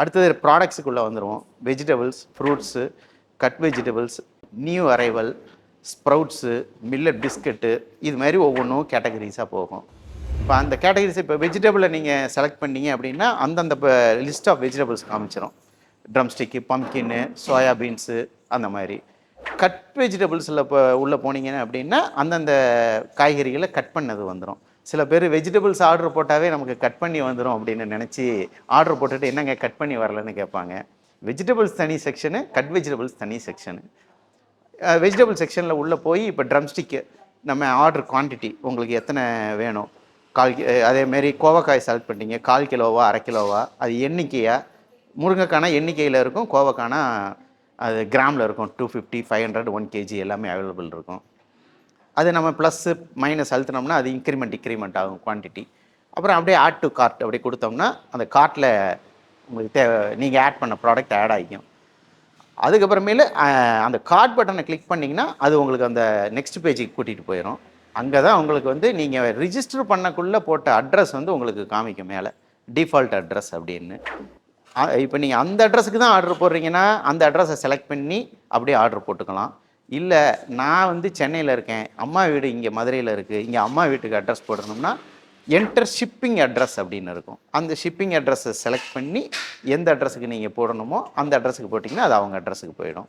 அடுத்தது ப்ராடக்ட்ஸுக்குள்ளே வந்துடுவோம் vegetables fruits cut vegetables new arrival sprouts millet biscuit இது மாதிரி ஒவ்வொன்றும் கேட்டகரிஸாக போகும். இப்போ அந்த கேட்டகரிஸ் இப்போ வெஜிடபிளை நீங்கள் செலக்ட் பண்ணீங்க அப்படின்னா அந்தந்த இப்போ லிஸ்ட் ஆஃப் வெஜிடபிள்ஸ் காமிச்சிடும் ட்ரம்ஸ்டிக்கு பம்கின்னு சோயா பீன்ஸு அந்த மாதிரி. கட் வெஜிடபிள்ஸில் இப்போ உள்ளே போனீங்கன்னா அப்படின்னா அந்தந்த காய்கறிகளை கட் பண்ணது வந்துடும் சில பேர் வெஜிடபிள்ஸ் ஆர்டர் போட்டாவே நமக்கு கட் பண்ணி வந்துடும் அப்படின்னு நினச்சி ஆர்டர் போட்டுட்டு என்னங்க கட் பண்ணி வரலன்னு கேட்பாங்க. வெஜிடபிள்ஸ் தனி செக்ஷனு கட் வெஜிடபிள்ஸ் தனி செக்ஷனு வெஜிடபிள் செக்ஷனில் உள்ளே போய் இப்போ ட்ரம்ஸ்டிக்கு நம்ம ஆர்டர் குவான்டிட்டி உங்களுக்கு எத்தனை வேணும்? கால் அதேமாரி கோவக்காய் செலக்ட் பண்ணிட்டீங்க கால் கிலோவா அரை கிலோவா? அது எண்ணிக்கையா? முருங்கைக்கானா எண்ணிக்கையில் இருக்கும் கோவக்கானா அது கிராமில் இருக்கும். Two fifty five hundred one KG எல்லாமே அவைலபிள் இருக்கும். அது நம்ம ப்ளஸ்ஸு மைனஸ் அழுத்தினோம்னா அது இன்க்ரிமெண்ட் இன்க்ரிமெண்ட் ஆகும் குவான்டிட்டி அப்புறம் அப்படியே ஆட் டு கார்ட் அப்படி கொடுத்தோம்னா அந்த கார்ட்டில் உங்களுக்கு தேவை நீங்கள் ஆட் பண்ண ப்ராடக்ட் ஆட் ஆகிக்கும். அதுக்கப்புறமேலு அந்த கார்ட் பட்டனை கிளிக் பண்ணிங்கன்னா அது உங்களுக்கு அந்த நெக்ஸ்ட் பேஜுக்கு கூட்டிகிட்டு போயிடும் அங்கே தான் உங்களுக்கு வந்து நீங்கள் ரிஜிஸ்டர் பண்ணக்குள்ளே போட்ட அட்ரஸ் வந்து உங்களுக்கு காமிக்கும் மேலே. டிஃபால்ட் அட்ரஸ் அப்படின்னு. இப்போ நீங்கள் அந்த அட்ரஸுக்கு தான் ஆர்டர் போடுறீங்கன்னா அந்த அட்ரஸை செலக்ட் பண்ணி அப்படியே ஆர்டர் போட்டுக்கலாம். இல்லை நான் வந்து சென்னையில் இருக்கேன். அம்மா வீடு இங்கே மதுரையில் இருக்குது இங்கே அம்மா வீட்டுக்கு அட்ரஸ் போடணும்னா என்டர் ஷிப்பிங் அட்ரஸ் அப்படின்னு இருக்கும். அந்த ஷிப்பிங் அட்ரஸை செலக்ட் பண்ணி எந்த அட்ரஸுக்கு நீங்கள் போடணுமோ அந்த அட்ரஸுக்கு போட்டிங்கன்னா அது அவங்க அட்ரஸுக்கு போயிடும்.